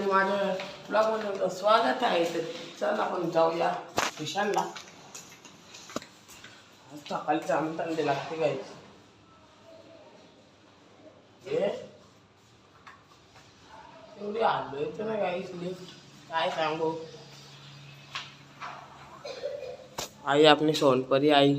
आणि माझ्या ब्लॉगमध्ये तुमचं स्वागत आहे तर चल आपण जाऊया विशालला सकाळी जाम थंडी लागते गाई एवढी आलो तर ना गाईस लिफ्ट काय सांगू? आई आपली सोनपरी आई.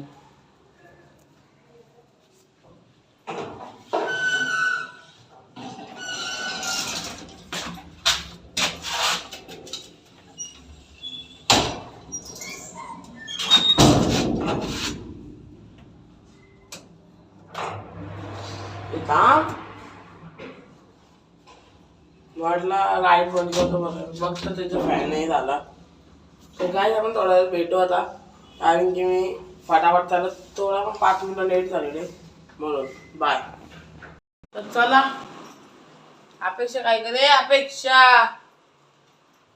काम वाटला लाइट बंद करतो बघ तर त्याचा फॅन नाही झाला. तर काय आपण थोडा वेळ भेटू आता. कारण की मी फटाफट चालत थोडा पण पाच मिनिटं लेट झालेले. म्हणून बाय तर चला. अपेक्षा काय करे? अपेक्षा!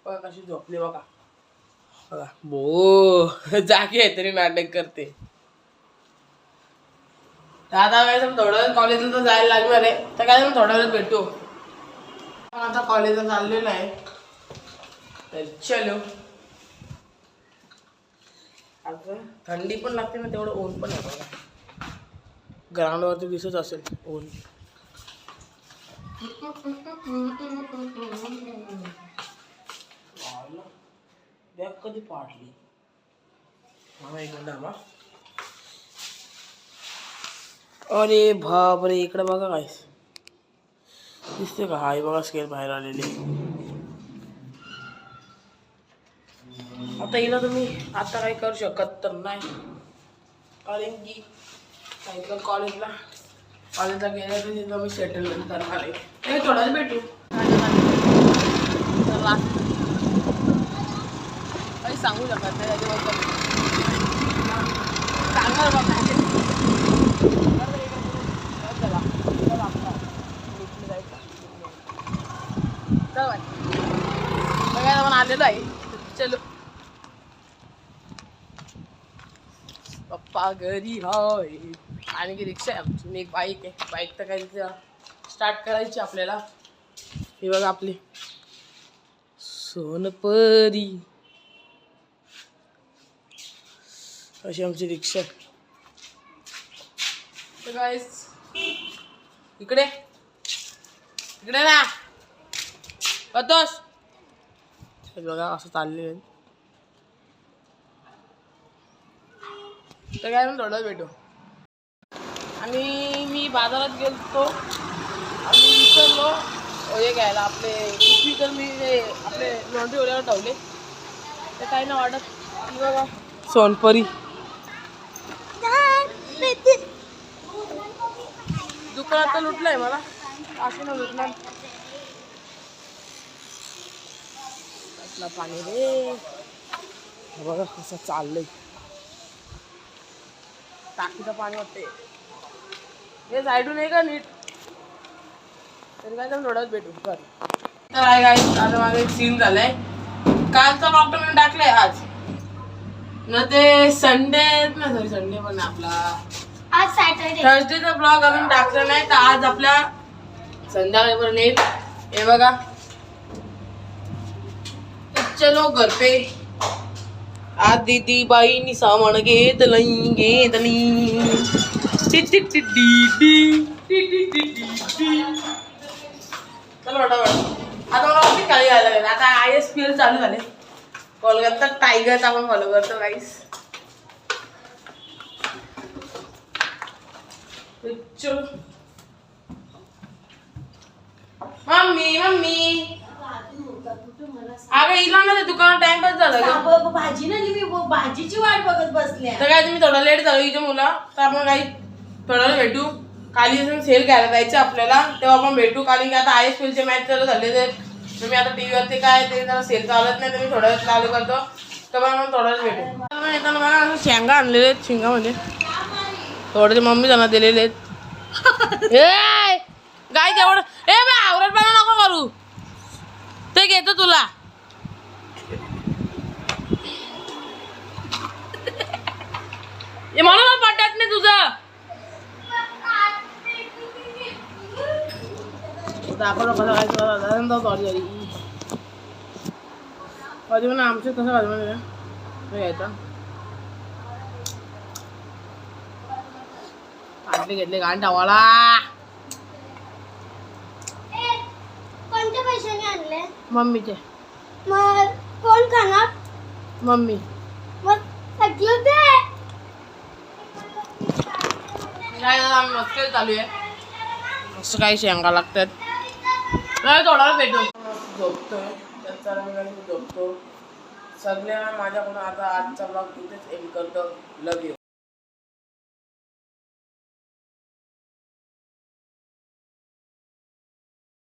बघा कशी झोपली बघा. बघा. बो जागी आहे तरी नाटक करते. तर आता काय थोडं वेळ कॉलेजला तर जायला लागणार आहे. तर काय थोडा वेळ भेटू. आता कॉलेजला चाललेलं आहे. तर चलो. आता थंडी पण लागते ना तेवढं ऊन पण आहे बघा. ग्राउंडवरती दिसत असेल ऊन. बॅग कधी पाडली? मला एक मिनिट आम्हा अरे बाप रे इकडे बघा काय दिसते का? हाय बघा स्केल बाहेर आलेली आता हिला तुम्ही आता काही करू शकत तर नाही. कारण की सांगितलं कॉलेजला कॉलेजला गेल्या तर तिथं मी सेटल करणार आहे. ते थोडंच भेटू. चला. काही सांगू शकत नाही त्याच्याबद्दल. सांगणार बघा चला चला आपला इकडे जायचं चल बाय बघायला आहे चलो. पप्पा घरी हाय. आणि की रिक्षा आहे आमची. एक बाईक आहे. बाईक तर काही स्टार्ट करायची आपल्याला. हे बघा आपली. सोनपरी. अशी आमची रिक्षा इकडे. इकडे ना. हे बघा असं चालले तर काय मग थोडं भेटू. आणि मी बाजारात गेलतो आणि विसरलो. हे घ्यायला आपले पिशवी तर मी हे आपले लॉन्ड्री ओल्यावर ठेवले. ते काही नाही वाटत. बघा सोनपरी. दुकानात तर आहे मला. असं ना लुटणार. कसलं पाणी रे. बघा कसं चाललंय. टाकीचं पाणी वाटते हे साईडून आहे का नीट? तरी काय थोडंच भेटू. कर तर आहे काय आता माझं एक सीन झालंय. कालचा मी टाकलाय आज. ना ते संडे ना सॉरी संडे पण आपला. आज सॅटरडे थर्सडेचा ब्लॉग अजून टाकला नाही तर आज आपल्या संध्याकाळपर्यंत येईल. हे बघा. चलो घर पे। आज दीदी बाईनी सामान घेतलं घेतली टी टी टी डी चल आता मला ऑफिस खाली जायला लागेल. आता आय एस पी एल चालू झाले. कोलकाता टायगर्स आपण फॉलो करतो गाईस चलो. Mummy mummy. अगं इला ना ते दुकानात टाइमपास झाला ग. भाजी ना मी ब- भाजीची वाट बघत बसल्या. तर काय तुम्ही थोडा लेट झालो इथे मुला. तर आपण काही थोडा वेळ भेटू. काली सेल घ्यायला जायचं आपल्याला. तेव्हा आपण भेटू. कारण की आता आय एस चे मॅच चालू झाले तर तुम्ही आता टीव्ही वरती काय ते जरा सेल चालत नाही तर मी थोडा वेळ चालू करतो. तर मग आपण थोडा वेळ भेटू. तर येताना बघा असं शेंगा आणलेले आहेत शेंगामध्ये. थोडे मम्मी त्यांना दिलेले आहेत. ए! गाय केवढं ए बा आवरतपणा नको करू. ते घेतो तुला. म्हणून पटत नाही तुझं। दाखवलं कसं सॉरी सॉरी आमचं कसं घ्यायचा काढले घेतले घाण टावाला कोणत्या पैशाने आणले मम्मीचे मग कोण खाणार मम्मी। मग सगळं ते काय आम्ही मस्त चालू आहे. मस्त काही शेंगा लागतात. नाही थोडा भेटून भेटू. झोपतोय. त्याचा मी झोपतो. सगळ्या माझ्याकडून आता आजचा ब्लॉग तिथेच एंड करतो. लव यू